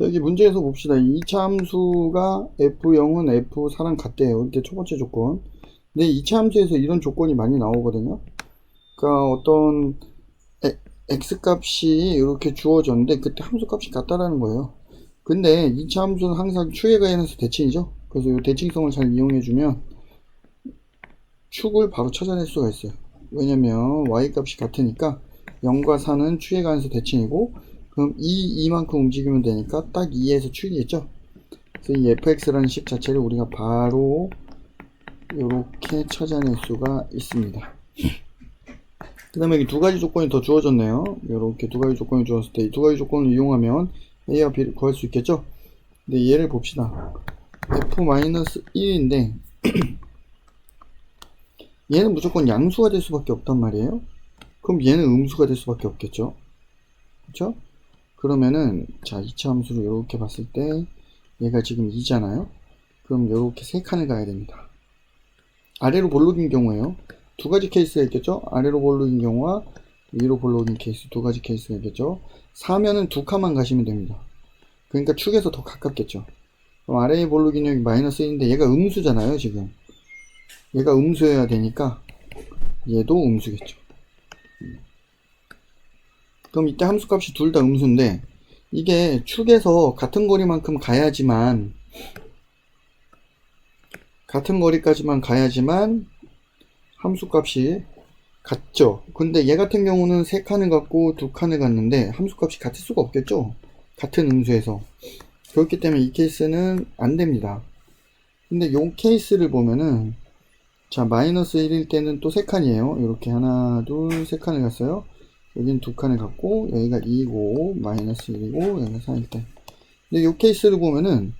자, 여기 문제에서 봅시다. 2차 함수가 F0은 F4랑 같대요. 이게 첫 번째 조건. 근데 2차 함수에서 이런 조건이 많이 나오거든요. 그러니까 어떤 에- x 값이 이렇게 주어졌는데 그때 함수 값이 같다라는 거예요. 근데 2차 함수는 항상 추에 관해서 대칭이죠. 그래서 이 대칭성을 잘 이용해주면 축을 바로 찾아낼 수가 있어요. 왜냐면 y 값이 같으니까 0과 4는 추에 관해서 대칭이고 그럼 이 이만큼 움직이면 되니까 딱 2에서 축이겠죠. 그래서 이 fx라는 식 자체를 우리가 바로 이렇게 찾아낼 수가 있습니다. 그 다음에 여기 두 가지 조건이 더 주어졌네요. 이렇게 두 가지 조건이 주어졌을 때 이 두 가지 조건을 이용하면 A와 B를 구할 수 있겠죠? 근데 얘를 봅시다. F-1인데 얘는 무조건 양수가 될 수밖에 없단 말이에요. 그럼 얘는 음수가 될 수밖에 없겠죠? 그쵸? 그러면은 자 2차 함수를 이렇게 봤을 때 얘가 지금 2잖아요. 그럼 이렇게 세 칸을 가야 됩니다. 아래로 볼록인 경우에요. 두 가지 케이스가 있겠죠? 아래로 볼록인 경우와 위로 볼록인 케이스 두 가지 케이스가 있겠죠? 4면은 두 칸만 가시면 됩니다. 그러니까 축에서 더 가깝겠죠. 그럼 아래의 볼록인 여기 마이너스 1인데 얘가 음수잖아요, 지금. 얘가 음수여야 되니까 얘도 음수겠죠. 그럼 이때 함수값이 둘 다 음수인데 이게 축에서 같은 거리만큼 가야지만 같은 거리까지만 가야지만 함수값이 같죠. 근데 얘 같은 경우는 세 칸을 갖고 두 칸을 갔는데 함수값이 같을 수가 없겠죠. 같은 음수에서. 그렇기 때문에 이 케이스는 안 됩니다. 근데 요 케이스를 보면은 자 마이너스 1일 때는 또 세 칸이에요. 이렇게 하나 둘 세 칸을 갔어요. 여긴 두 칸을 갖고 여기가 2고 마이너스 1이고 여기가 4일 때. 근데 요 케이스를 보면은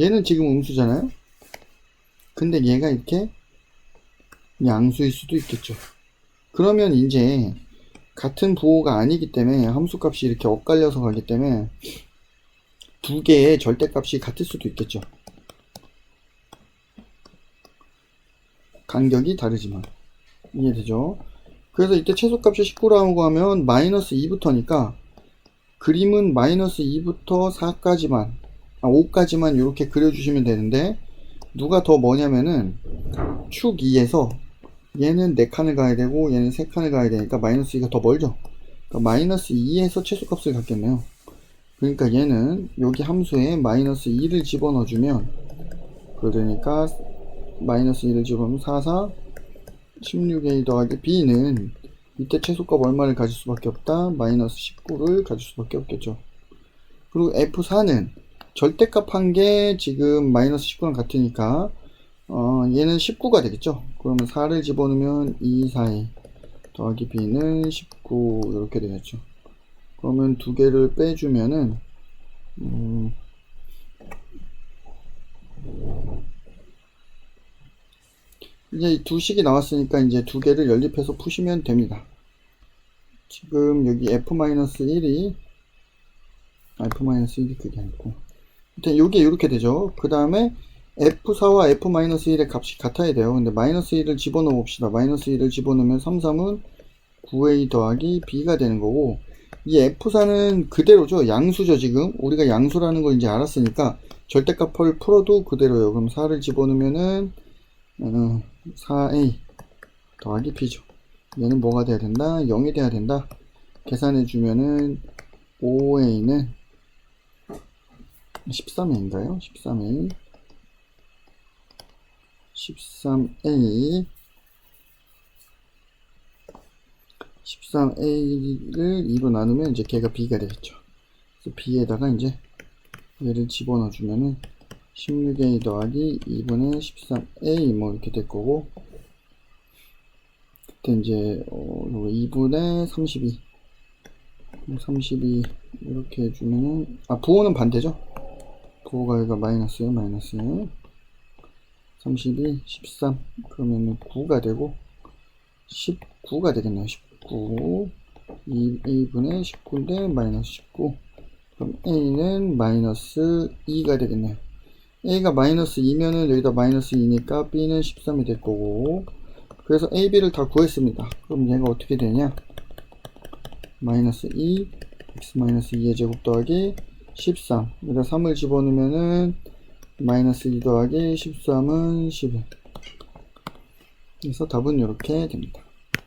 얘는 지금 음수잖아요. 근데 얘가 이렇게 양수일 수도 있겠죠. 그러면 이제 같은 부호가 아니기 때문에 함수값이 이렇게 엇갈려서 가기 때문에 두 개의 절대값이 같을 수도 있겠죠. 간격이 다르지만 이해되죠? 그래서 이때 최소값이 19라고 하면 마이너스 2부터니까 그림은 마이너스 2부터 4까지만 아 5까지만 이렇게 그려주시면 되는데 누가 더 뭐냐면은 축 2에서 얘는 4칸을 가야 되고 얘는 3칸을 가야 되니까 마이너스 2가 더 멀죠. 그러니까 마이너스 2에서 최소값을 갖겠네요. 그러니까 얘는 여기 함수에 마이너스 2를 집어넣어 주면 그러니까 마이너스 2를 집어넣으면 4, 4 16a 더하기 b는 이때 최소값 얼마를 가질 수밖에 없다 마이너스 19를 가질 수밖에 없겠죠 그리고 f4는 절대값 한 게 지금 마이너스 19랑 같으니까 어, 얘는 19가 되겠죠. 그러면 4를 집어넣으면 2, 4에 더하기 b는 19 이렇게 되겠죠. 그러면 두 개를 빼주면은 음, 이제 이두 식이 나왔으니까 이제 두 개를 연립해서 푸시면 됩니다. 지금 여기 f-1이 f-1이 그게 아니고 일단 요게 이렇게 되죠. 그 다음에 F4와 F-1의 값이 같아야 돼요. 근데 마이너스 1을 집어넣어 봅시다. 마이너스 1을 집어넣으면 3, 3은 9A 더하기 B가 되는 거고 이 F4는 그대로죠. 양수죠, 지금. 우리가 양수라는 걸 이제 알았으니까 절대값을 풀어도 그대로예요. 그럼 4를 집어넣으면은 어, 4A 더하기 B죠. 얘는 뭐가 돼야 된다? 0이 돼야 된다. 계산해 주면은 5A는 13A인가요? 13A 13A 13A를 2로 나누면 이제 걔가 B가 되겠죠. 그래서 B에다가 이제 얘를 집어넣어 주면은 16A 더하기 2분의 13A 뭐 이렇게 될 거고 그때 이제 어, 요거 2분의 32 32 이렇게 해주면은 아 부호는 반대죠? 부호가 여기가 마이너스예요 마이너스. 32, 13 그러면은 9가 되고 19가 되겠네요 19 2, 2분의 19인데 마이너스 19 그럼 A는 마이너스 2가 되겠네요 A가 마이너스 2면은 여기다 마이너스 2니까 B는 13이 될 거고 그래서 A, B를 다 구했습니다 그럼 얘가 어떻게 되냐 마이너스 2 x 마이너스 2의 제곱 더하기 13. 여기다 3을 집어넣으면은 마이너스 2 더하기 13은 11. 그래서 답은 이렇게 됩니다.